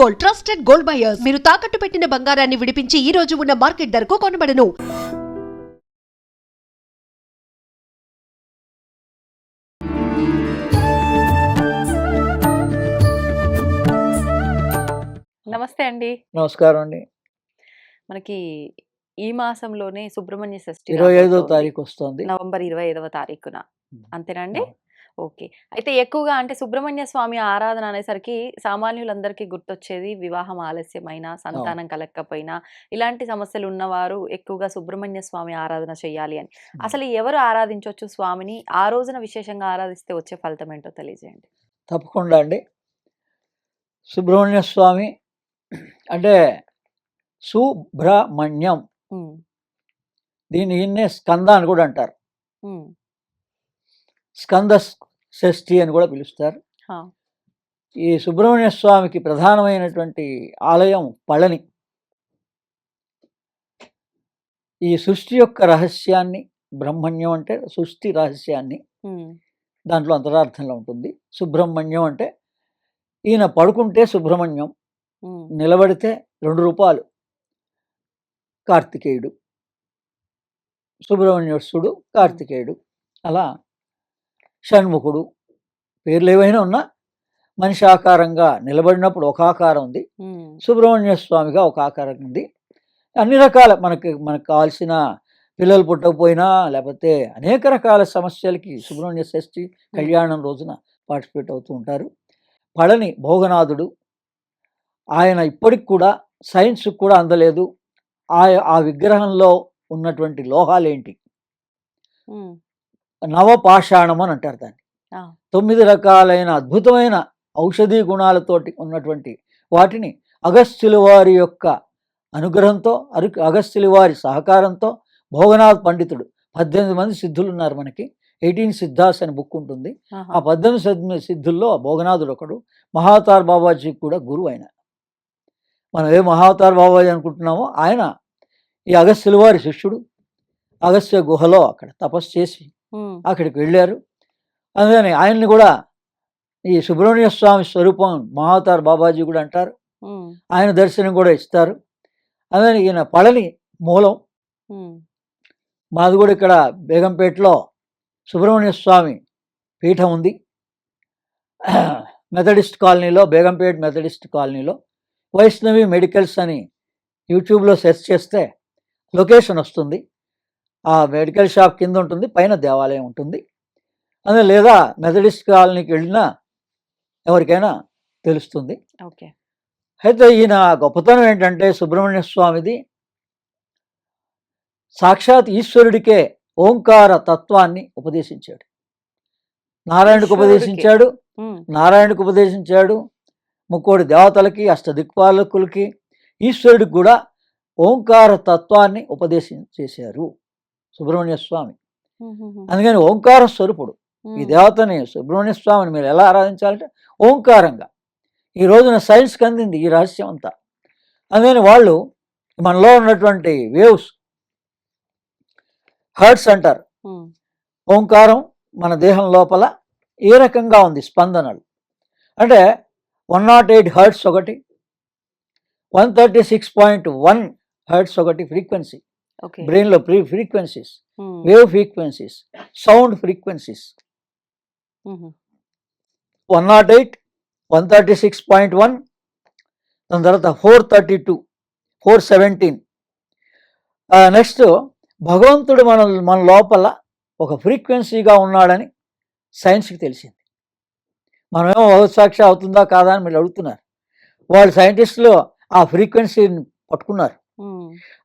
Gold trusted gold buyers మీరు తాకట్టు పెట్టిన బంగారాన్ని విడిపించి ఈ రోజు ఉన్న మార్కెట్ ధరకు కొనబడను. నమస్తే అండి. నమస్కారం అండి. మనకి ఈ మాసంలోనే సుబ్రహ్మణ్య షష్ఠి ఇరవై ఐదో. తారీఖు వస్తుంది. నవంబర్ ఇరవై ఐదవ తారీఖున. అంతేనండి. ఓకే. అయితే ఎక్కువగా అంటే సుబ్రహ్మణ్య స్వామి ఆరాధన అనేసరికి సామాన్యులందరికీ గుర్తొచ్చేది వివాహం ఆలస్యమైన సంతానం కలగకపోయినా ఇలాంటి సమస్యలు ఉన్నవారు ఎక్కువగా సుబ్రహ్మణ్య స్వామి ఆరాధన చేయాలి అని. అసలు ఎవరు ఆరాధించవచ్చు స్వామిని? ఆ రోజున విశేషంగా ఆరాధిస్తే వచ్చే ఫలితం ఏంటో తెలియజేయండి. తప్పకుండా అండి. సుబ్రహ్మణ్య స్వామి అంటే సుబ్రహ్మణ్యం. దీన్ని స్కంద అని కూడా అంటారు. స్కంద షష్ఠి అని కూడా పిలుస్తారు. ఈ సుబ్రహ్మణ్య స్వామికి ప్రధానమైనటువంటి ఆలయం పళని. ఈ సృష్టి యొక్క రహస్యాన్ని బ్రహ్మణ్యం అంటే సృష్టి రహస్యాన్ని దాంట్లో అంతరార్థంలో ఉంటుంది. సుబ్రహ్మణ్యం అంటే ఈయన పడుకుంటే సుబ్రహ్మణ్యం నిలబడితే రెండు రూపాయలు కార్తికేయుడు. సుబ్రహ్మణ్యేశ్వరుడు కార్తికేయుడు. అలా షణ్ముఖుడు. పేర్లు ఏవైనా ఉన్నా మనిషి ఆకారంగా నిలబడినప్పుడు ఒక ఆకారం ఉంది. సుబ్రహ్మణ్య స్వామిగా ఒక ఆకారం ఉంది. అన్ని రకాల మనకి మనకు కావాల్సిన పిల్లలు పుట్టకపోయినా లేకపోతే అనేక రకాల సమస్యలకి సుబ్రహ్మణ్య షష్ఠి కళ్యాణం రోజున పార్టిసిపేట్ అవుతూ ఉంటారు. పళని భోగనాథుడు. ఆయన ఇప్పటికి కూడా సైన్స్ కూడా అందలేదు. ఆ ఆ విగ్రహంలో ఉన్నటువంటి లోహాలేంటి? నవపాషాణం అని అంటారు దాన్ని. తొమ్మిది రకాలైన అద్భుతమైన ఔషధీ గుణాలతోటి ఉన్నటువంటి వాటిని అగస్త్యుల వారి యొక్క అనుగ్రహంతో అరు అగస్త్యుల వారి సహకారంతో భోగనాథ్ పండితుడు పద్దెనిమిది మంది సిద్ధులు ఉన్నారు మనకి. ఎయిటీన్ సిద్ధాస్ అని బుక్ ఉంటుంది. ఆ పద్దెనిమిది సిద్ధ- సిద్ధుల్లో భోగనాథుడు ఒకడు మహావతార్ బాబాజీ కూడా గురువు ఆయన. మనం ఏ మహావతార్ బాబాజీ అనుకుంటున్నామో ఆయన ఈ అగస్త్యుల వారి శిష్యుడు అగస్త్య గుహలో అక్కడ తపస్సు చేసి అక్కడికి వెళ్ళారు. అందుకని ఆయన్ని కూడా ఈ సుబ్రహ్మణ్య స్వామి స్వరూపం మహావతార్ బాబాజీ కూడా అంటారు. ఆయన దర్శనం కూడా ఇస్తారు. అందుకని ఈయన పళని మూలం. మాది కూడా ఇక్కడ బేగంపేటలో సుబ్రహ్మణ్య స్వామి పీఠం ఉంది. మెథడిస్ట్ కాలనీలో బేగంపేట మెథడిస్ట్ కాలనీలో వైష్ణవి మెడికల్స్ అని యూట్యూబ్లో సెర్చ్ చేస్తే లొకేషన్ వస్తుంది. ఆ మెడికల్ షాప్ కింద ఉంటుంది పైన దేవాలయం ఉంటుంది. అదే లేదా మెథడిస్ట్ కాలనీకి వెళ్ళినా ఎవరికైనా తెలుస్తుంది. ఓకే. అయితే ఈయన గొప్పతనం ఏంటంటే సుబ్రహ్మణ్య స్వామిది సాక్షాత్ ఈశ్వరుడికే ఓంకార తత్వాన్ని ఉపదేశించాడు. నారాయణకు ఈశ్వరుడికే. ఉపదేశించాడు ఉమ్, నారాయణకు ఉపదేశించాడు ముక్కోడి దేవతలకి అష్టదిక్పాలకులకి ఈశ్వరుడికి కూడా ఓంకార తత్వాన్ని ఉపదేశం చేశారు. సుబ్రహ్మణ్య స్వామి. అందుకని ఓంకార స్వరూపుడు. ఈ దేవతని సుబ్రహ్మణ్య స్వామిని మీరు ఎలా ఆరాధించాలంటే ఓంకారంగా. ఈ రోజున సైన్స్కి అందింది ఈ రహస్యం అంతా. అందుకని వాళ్ళు మనలో ఉన్నటువంటి వేవ్స్ హర్ట్స్ అంటారు. ఓంకారం మన దేహం లోపల ఏ రకంగా ఉంది స్పందనలు. అంటే వన్ నాట్ ఎయిట్ హర్ట్స్ ఒకటి one thirty six point one hertz ఒకటి ఫ్రీక్వెన్సీ. బ్రెయిన్లో free frequencies wave frequencies sound frequencies. One naught eight one thirty six point one దాని తర్వాత four thirty two four seventeen. Next భగవంతుడు మన మన లోపల ఒక ఫ్రీక్వెన్సీగా ఉన్నాడని సైన్స్కి తెలిసింది. మనమేమో సాక్షి అవుతుందా కాదా అని మీరు అడుగుతున్నారు. వాళ్ళు సైంటిస్టులు ఆ ఫ్రీక్వెన్సీని పట్టుకున్నారు.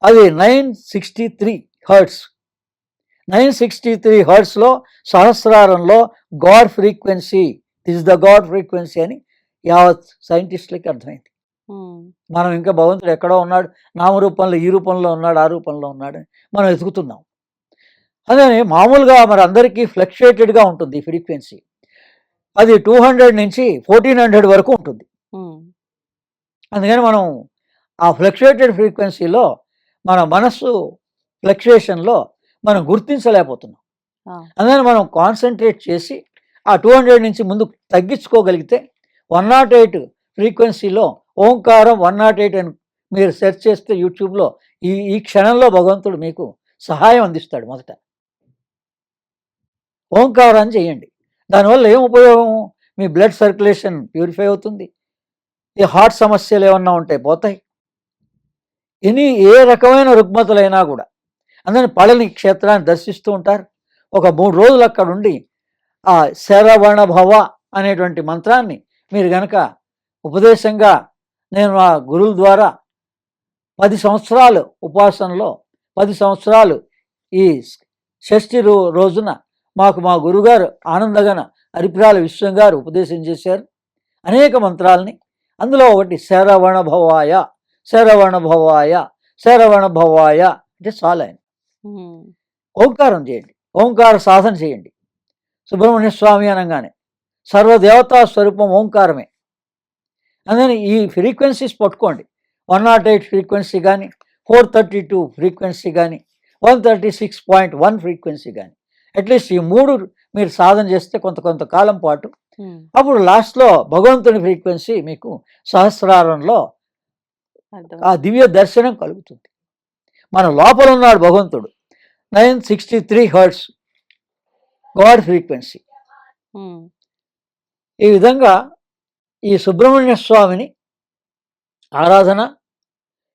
అది nine sixty three hertz nine sixty three హర్ట్స్లో సహస్రారంలో God frequency is the God frequency అని యావత్ సైంటిస్టులకి అర్థమైంది. ఉమ్, మనం ఇంకా భగవంతుడు ఎక్కడో ఉన్నాడు నామరూపంలో ఈ రూపంలో ఉన్నాడు ఆ రూపంలో ఉన్నాడు మనం వెతుకుతున్నాం అదే మామూలుగా మరి అందరికీ ఫ్లక్చుయేటెడ్గా ఉంటుంది ఫ్రీక్వెన్సీ. అది టూ హండ్రెడ్ నుంచి ఫోర్టీన్ హండ్రెడ్ వరకు ఉంటుంది. ఉమ్, అందుకని మనం ఆ ఫ్లక్చుయేటెడ్ ఫ్రీక్వెన్సీలో మన మనస్సు ఫ్లక్చుయేషన్లో మనం గుర్తించలేకపోతున్నాం. అందుకని మనం కాన్సన్ట్రేట్ చేసి ఆ టూ హండ్రెడ్ నుంచి ముందు తగ్గించుకోగలిగితే వన్ నాట్ ఎయిట్ ఫ్రీక్వెన్సీలో ఓంకారం వన్ నాట్ ఎయిట్ అని మీరు సెర్చ్ చేస్తే యూట్యూబ్లో ఈ ఈ క్షణంలో భగవంతుడు మీకు సహాయం అందిస్తాడు మొదట. ఓంకారాన్ని చేయండి. దానివల్ల ఏం ఉపయోగం మీ బ్లడ్ సర్క్యులేషన్ ప్యూరిఫై అవుతుంది. ఈ హార్ట్ సమస్యలు ఏమన్నా ఉంటాయి పోతాయి. ఎనీ ఏ రకమైన రుగ్మతలైనా కూడా. అందుకని పళని క్షేత్రాన్ని దర్శిస్తూ ఉంటారు. ఒక మూడు రోజులు అక్కడ ఉండి ఆ శరవణ భవ అనేటువంటి మంత్రాన్ని మీరు గనక ఉపదేశంగా నేను ఆ గురువుల ద్వారా పది సంవత్సరాలు ఉపాసనలో పది సంవత్సరాలు ఈ షష్ఠి రో రోజున మాకు మా గురుగారు ఆనందగన అరిపిరాల విశ్వం గారు ఉపదేశం చేశారు. అనేక మంత్రాలని అందులో ఒకటి శరవణభవాయ భవాయ శరవణ భవాయ శరవణ భవాయ అంటే చాలు ఆయన ఓంకారం చేయండి. ఓంకార సాధన చేయండి. సుబ్రహ్మణ్య స్వామి అనగానే. సర్వదేవతా స్వరూపం ఓంకారమే. అందుకని ఈ ఫ్రీక్వెన్సీస్ పట్టుకోండి. వన్ నాట్ ఎయిట్ ఫ్రీక్వెన్సీ కానీ ఫోర్ థర్టీ టూ ఫ్రీక్వెన్సీ కానీ one thirty six point one frequency కానీ అట్లీస్ట్ ఈ మూడు మీరు సాధన చేస్తే కొంత కొంత కాలం పాటు అప్పుడు లాస్ట్లో భగవంతుని ఫ్రీక్వెన్సీ మీకు సహస్రారంలో. ఆ దివ్య దర్శనం కలుగుతుంది. మన లోపల ఉన్నాడు భగవంతుడు. Nine sixty three hertz God frequency. ఈ విధంగా ఈ సుబ్రహ్మణ్య స్వామిని ఆరాధన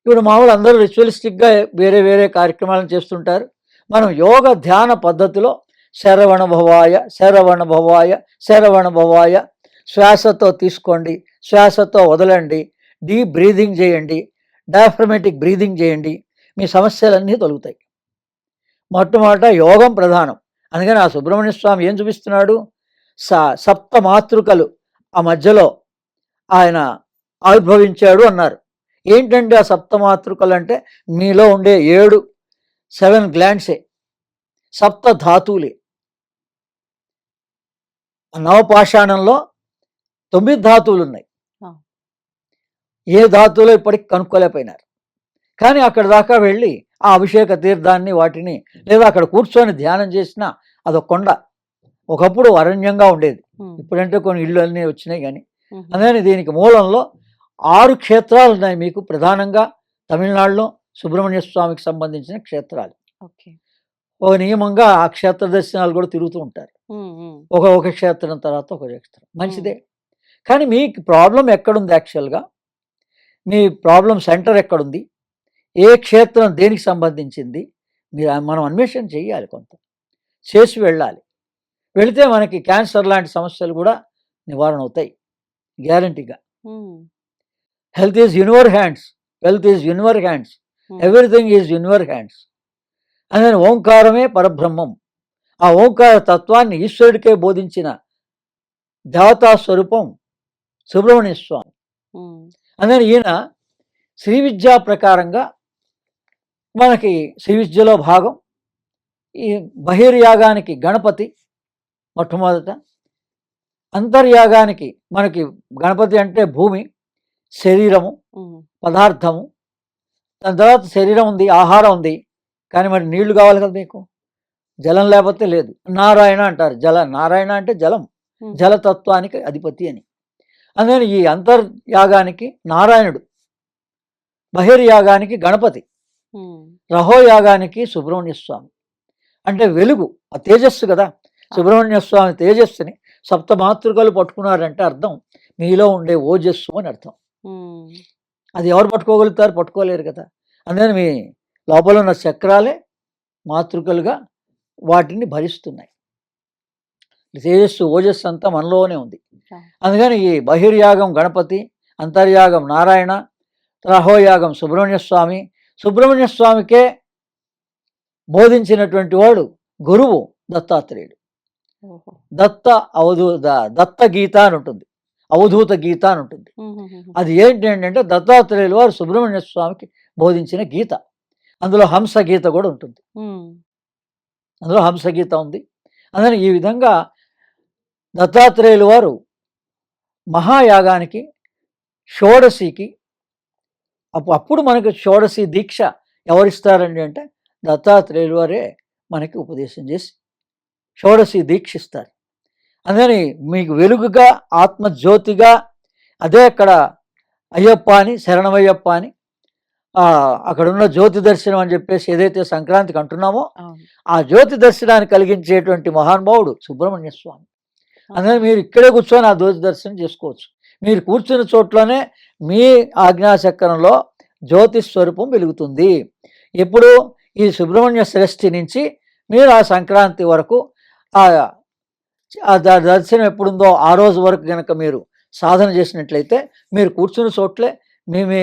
ఇప్పుడు మామూలు అందరూ రిచువలిస్టిక్గా వేరే వేరే కార్యక్రమాలను చేస్తుంటారు. మనం యోగ ధ్యాన పద్ధతిలో శరవణ భవాయ శరవణ భవాయ శరవణ భవాయ శ్వాసతో తీసుకోండి శ్వాసతో వదలండి డీప్ బ్రీదింగ్ చేయండి డయాఫ్రమేటిక్ బ్రీదింగ్ చేయండి మీ సమస్యలన్నీ తొలుగుతాయి. మొట్టమొదట యోగం ప్రధానం. అందుకని ఆ సుబ్రహ్మణ్య స్వామి ఏం చూపిస్తున్నాడు? స సప్త మాతృకలు ఆ మధ్యలో ఆయన ఆవిర్భవించాడు అన్నారు. ఏంటంటే ఆ సప్త మాతృకలు అంటే మీలో ఉండే ఏడు సెవెన్ గ్లాండ్సే. సప్త ధాతువులే. నవపాషాణంలో తొమ్మిది ధాతువులు ఉన్నాయి ఏ ధాతువులో ఇప్పటికి కనుక్కోలేకపోయినారు. కానీ అక్కడ దాకా వెళ్ళి ఆ అభిషేక తీర్థాన్ని వాటిని లేదా అక్కడ కూర్చొని ధ్యానం చేసినా అదొక కొండ. ఒకప్పుడు అరణ్యంగా ఉండేది. ఇప్పుడంటే కొన్ని ఇళ్ళు అన్నీ వచ్చినాయి కానీ. అందుకని దీనికి మూలంలో ఆరు క్షేత్రాలు ఉన్నాయి మీకు ప్రధానంగా తమిళనాడులో సుబ్రహ్మణ్య స్వామికి సంబంధించిన క్షేత్రాలు. ఒక నియమంగా ఆ క్షేత్ర దర్శనాలు కూడా తిరుగుతూ ఉంటారు. ఒక ఒక క్షేత్రం తర్వాత ఒక క్షేత్రం. మంచిదే. కానీ మీకు ప్రాబ్లం ఎక్కడుంది యాక్చువల్గా? మీ ప్రాబ్లం సెంటర్ ఎక్కడుంది? ఏ క్షేత్రం దేనికి సంబంధించింది? మీరు మనం అన్వేషణ చేయాలి కొంత. చేసి వెళ్ళాలి. వెళితే మనకి క్యాన్సర్ లాంటి సమస్యలు కూడా నివారణ అవుతాయి. గ్యారంటీగా. Health is in your hands. Wealth is in your hands. Everything is in your hands. అని ఓంకారమే పరబ్రహ్మం. ఆ ఓంకార తత్వాన్ని ఈశ్వరుడికే బోధించిన దేవతా స్వరూపం సుబ్రహ్మణ్య స్వామి. అందుకని ఈయన శ్రీ విద్యా ప్రకారంగా మనకి శ్రీ విద్యలో భాగం. ఈ బహిర్యాగానికి గణపతి మొట్టమొదట. అంతర్యాగానికి మనకి గణపతి అంటే భూమి శరీరము పదార్థము. దాని తర్వాత శరీరం ఉంది ఆహారం ఉంది. కానీ మరి నీళ్ళు కావాలి కదా మీకు? జలం లేకపోతే లేదు. నారాయణ అంటారు. జల నారాయణ అంటే జలం. జలతత్వానికి అధిపతి అని. అందుకని ఈ అంతర్యాగానికి నారాయణుడు బహిర్యాగానికి గణపతి రహోయాగానికి సుబ్రహ్మణ్య స్వామి అంటే వెలుగు ఆ తేజస్సు కదా. సుబ్రహ్మణ్య స్వామి తేజస్సుని సప్తమాతృకలు పట్టుకున్నారంటే అర్థం. మీలో ఉండే ఓజస్సు అని అర్థం. అది ఎవరు పట్టుకోగలుగుతారు? పట్టుకోలేరు కదా. అందుకని మీ లోపల ఉన్న చక్రాలే మాతృకలుగా వాటిని భరిస్తున్నాయి. తేజస్సు ఓజస్సు అంతా మనలోనే ఉంది. అందుకని ఈ బహిర్యాగం గణపతి అంతర్యాగం నారాయణ రహోయాగం సుబ్రహ్మణ్య స్వామి సుబ్రహ్మణ్య స్వామికే బోధించినటువంటి వాడు గురువు దత్తాత్రేయుడు. దత్త అవధూ దత్త గీత అని ఉంటుంది. అవధూత గీత అని ఉంటుంది. అది ఏంటి అంటే దత్తాత్రేయులు వారు సుబ్రహ్మణ్య స్వామికి బోధించిన గీత. అందులో హంస గీత కూడా ఉంటుంది. అందులో హంస గీత ఉంది. అందుకని ఈ విధంగా దత్తాత్రేయులు వారు మహాయాగానికి షోడశికి అప్పు అప్పుడు మనకు షోడశి దీక్ష ఎవరిస్తారండి అంటే దత్తాత్రేయులు వారే మనకి ఉపదేశం చేసి షోడశి దీక్ష ఇస్తారు అందుకని మీకు వెలుగుగా ఆత్మజ్యోతిగా అదే అక్కడ అయ్యప్ప అని శరణమయ్యప్ప అని అక్కడ ఉన్న జ్యోతి దర్శనం అని చెప్పేసి ఏదైతే సంక్రాంతికి అంటున్నామో ఆ జ్యోతి దర్శనాన్ని కలిగించేటువంటి మహానుభావుడు సుబ్రహ్మణ్య స్వామి. అందుకని మీరు ఇక్కడే కూర్చొని ఆ జ్యోతి దర్శనం చేసుకోవచ్చు. మీరు కూర్చున్న చోట్లోనే మీ ఆజ్ఞాచక్రంలో జ్యోతి స్వరూపం వెలుగుతుంది. ఇప్పుడు ఈ సుబ్రహ్మణ్య సృష్టి నుంచి మీరు ఆ సంక్రాంతి వరకు ఆ దర్శనం ఎప్పుడుందో ఆ రోజు వరకు కనుక మీరు సాధన చేసినట్లయితే మీరు కూర్చున్న చోట్లే మీ మీ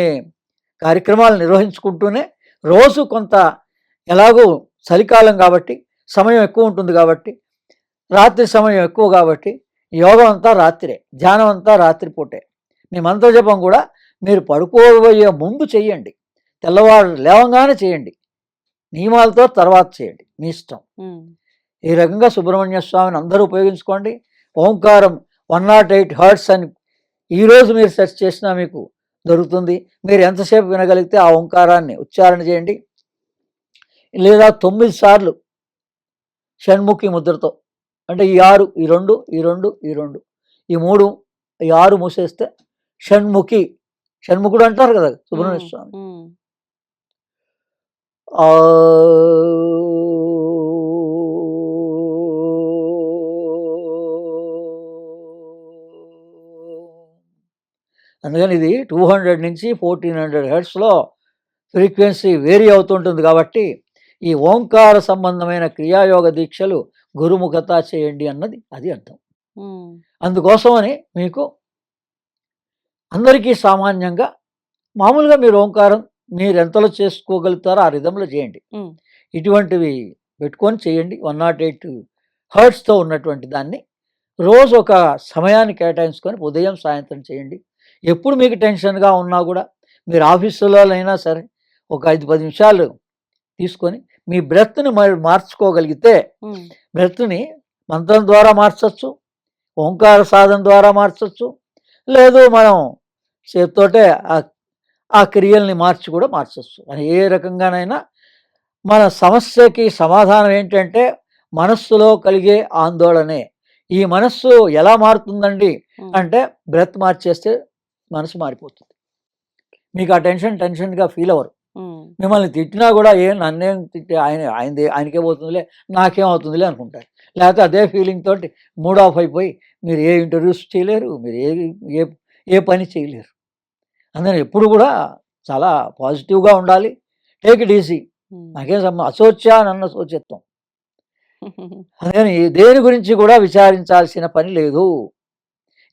కార్యక్రమాలు నిర్వహించుకుంటూనే రోజు కొంత ఎలాగో చలికాలం కాబట్టి సమయం ఎక్కువ ఉంటుంది కాబట్టి రాత్రి సమయం ఎక్కువ కాబట్టి యోగం అంతా రాత్రే ధ్యానం అంతా రాత్రిపూటే మీ మంత్రజపం కూడా మీరు పడుకోబోయే ముందు చేయండి తెల్లవారు లేవంగానే చేయండి నియమాలతో తర్వాత చేయండి మీ ఇష్టం. ఈ రకంగా సుబ్రహ్మణ్య స్వామిని అందరూ ఉపయోగించుకోండి. ఓంకారం వన్ నాట్ ఎయిట్ హర్ట్స్ అని ఈరోజు మీరు సెర్చ్ చేసినా మీకు దొరుకుతుంది. మీరు ఎంతసేపు వినగలిగితే ఆ ఓంకారాన్ని ఉచ్చారణ చేయండి. లేదా తొమ్మిది సార్లు షణ్ముఖి ముద్రతో అంటే ఈ ఆరు ఈ రెండు ఈ రెండు ఈ రెండు ఈ మూడు ఈ ఆరు మూసేస్తే షణ్ముఖి షణ్ముఖుడు అంటారు కదా సుబ్రహ్మణ్య. స్వామి అందుకని ఇది టూ హండ్రెడ్ నుంచి ఫోర్టీన్ హండ్రెడ్ హెడ్స్లో ఫ్రీక్వెన్సీ వేరీ అవుతుంటుంది కాబట్టి ఈ ఓంకార సంబంధమైన క్రియాయోగ దీక్షలు గురుముఖత చేయండి అన్నది అది అర్థం. అందుకోసమని మీకు అందరికీ సామాన్యంగా మామూలుగా మీరు ఓంకారం మీరు ఎంతలో చేసుకోగలుగుతారో ఆ రిధంలో చేయండి. ఇటువంటివి పెట్టుకొని చేయండి వన్ నాట్ ఎయిట్ హర్ట్స్తో ఉన్నటువంటి దాన్ని రోజు ఒక సమయాన్ని కేటాయించుకొని ఉదయం సాయంత్రం చేయండి ఎప్పుడు మీకు టెన్షన్గా ఉన్నా కూడా మీరు ఆఫీసులో అయినా సరే ఒక ఐదు పది నిమిషాలు తీసుకొని మీ బ్రెత్ని మరి మార్చుకోగలిగితే. బ్రెత్ని మంత్రం ద్వారా మార్చచ్చు ఓంకార సాధన ద్వారా మార్చచ్చు లేదు మనం చేత్తోటే ఆ- ఆ క్రియల్ని మార్చి కూడా మార్చచ్చు అని ఏ రకంగానైనా మన సమస్యకి సమాధానం ఏంటంటే మనస్సులో కలిగే ఆందోళనే ఈ మనస్సు ఎలా మారుతుందండి. అంటే బ్రెత్ మార్చేస్తే మనసు మారిపోతుంది మీకు ఆ టెన్షన్ టెన్షన్గా ఫీల్ అవ్వరు. మిమ్మల్ని తిట్టినా కూడా ఏం నన్నేం తిట్టి ఆయన ఆయనదే ఆయనకే పోతుందిలే నాకేం అవుతుందిలే అనుకుంటారు. లేకపోతే అదే ఫీలింగ్ తోటి మూడ్ ఆఫ్ అయిపోయి మీరు ఏ ఇంటర్వ్యూస్ చేయలేరు మీరు ఏ ఏ ఏ పని చేయలేరు. అందుకని ఎప్పుడు కూడా చాలా పాజిటివ్గా ఉండాలి. Take it easy. నాకేం సంబంధం అసోచ్యా నన్న సోచత్వం అందుకని దేని గురించి కూడా విచారించాల్సిన పని లేదు.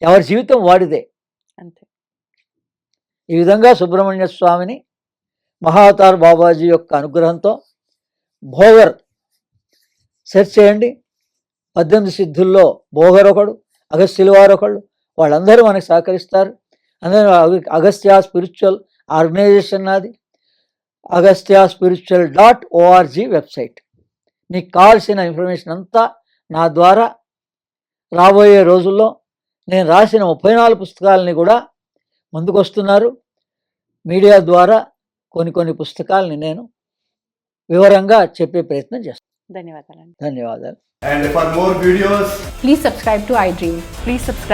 ఎవరి జీవితం వాడిదే. అంతే. ఈ విధంగా సుబ్రహ్మణ్య స్వామిని మహావతార్ బాబాజీ యొక్క అనుగ్రహంతో భోగర్ సెర్చ్ చేయండి. పద్దెనిమిది సిద్ధుల్లో భోగర్ ఒకడు అగస్త్యులు వారు ఒకళ్ళు వాళ్ళందరూ మనకి సహకరిస్తారు. అందరూ అగ- అగస్త్య స్పిరిచువల్ ఆర్గనైజేషన్ నాది. Agastya spiritual dot O R G website. మీకు కావాల్సిన ఇన్ఫర్మేషన్ అంతా నా ద్వారా రాబోయే రోజుల్లో నేను రాసిన ముప్పై నాలుగు పుస్తకాలని కూడా ముందుకొస్తున్నారు. మీడియా ద్వారా కొన్ని కొన్ని పుస్తకాలని నేను వివరంగా చెప్పే ప్రయత్నం చేస్తాను ధన్యవాదాలు. And for more videos, Please subscribe to iDream. Please subscribe